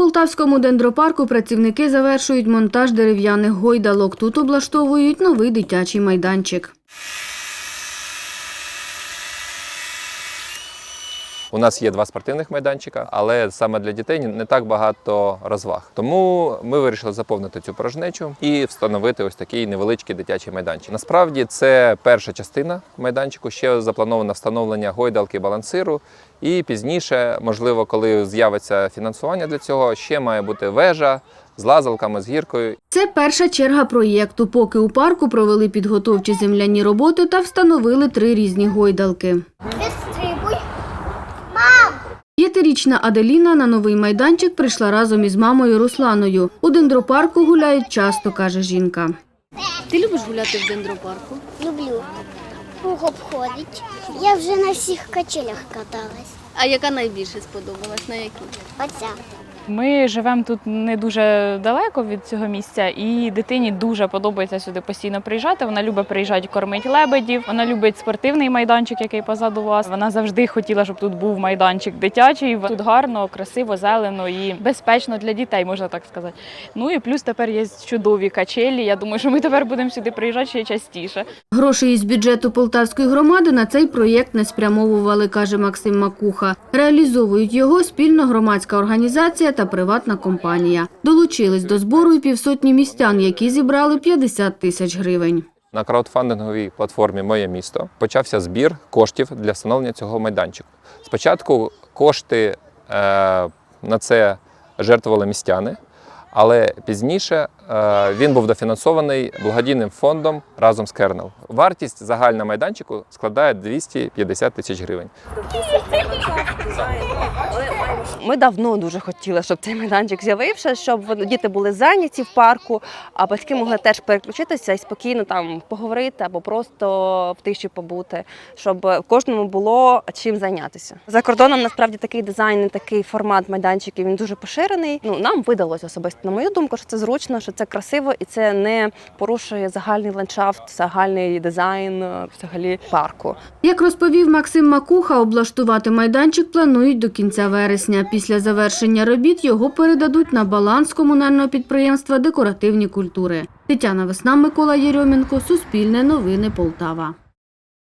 полтавському дендропарку працівники завершують монтаж дерев'яних гойдалок. Тут облаштовують новий дитячий майданчик. У нас є два спортивних майданчика, але саме для дітей не так багато розваг. Тому ми вирішили заповнити цю порожнечу і встановити ось такий невеличкий дитячий майданчик. Насправді це перша частина майданчику. Ще заплановано встановлення гойдалки балансиру. І пізніше, можливо, коли з'явиться фінансування для цього, ще має бути вежа з лазалками, з гіркою. Це перша черга проєкту. Поки у парку провели підготовчі земляні роботи та встановили три різні гойдалки. П'ятирічна Аделіна на новий майданчик прийшла разом із мамою Русланою. У дендропарку гуляють часто, каже жінка. Ти любиш гуляти в дендропарку? Люблю. Круг обходить. Я вже на всіх качелях каталась. А яка найбільше сподобалась? На якій? Оця. Ми живемо тут не дуже далеко від цього місця, і дитині дуже подобається сюди постійно приїжджати. Вона любить приїжджати кормить лебедів. Вона любить спортивний майданчик, який позаду вас. Вона завжди хотіла, щоб тут був майданчик дитячий. Тут гарно, красиво, зелено і безпечно для дітей, можна так сказати. Ну і плюс тепер є чудові качелі. Я думаю, що ми тепер будемо сюди приїжджати ще частіше. Гроші із бюджету Полтавської громади на цей проєкт не спрямовували, каже Максим Макуха. Реалізовують його спільно громадська організація та приватна компанія. Долучились до збору і півсотні містян, які зібрали 50 тисяч гривень. На краудфандинговій платформі Моє місто почався збір коштів для встановлення цього майданчику. Спочатку кошти е, на це жертвували містяни, але пізніше він був дофінансований благодійним фондом разом з Кернел. Вартість загальна майданчику складає 250 тисяч гривень. Ми давно дуже хотіли, щоб цей майданчик з'явився, щоб діти були зайняті в парку, а батьки могли теж переключитися і спокійно там поговорити або просто в тиші побути, щоб кожному було чим зайнятися. За кордоном насправді такий дизайн, такий формат майданчиків він дуже поширений. Ну нам видалось особисто, на мою думку, що це зручно, що це красиво і це не порушує загальний ландшафт, загальний дизайн е, взагалі парку. Як розповів Максим Макуха, облаштувати майданчик планують до кінця вересня. Після завершення робіт його передадуть на баланс комунального підприємства Декоративні культури. Тетяна Весна, Микола Єрьомінко, Суспільне новини Полтава.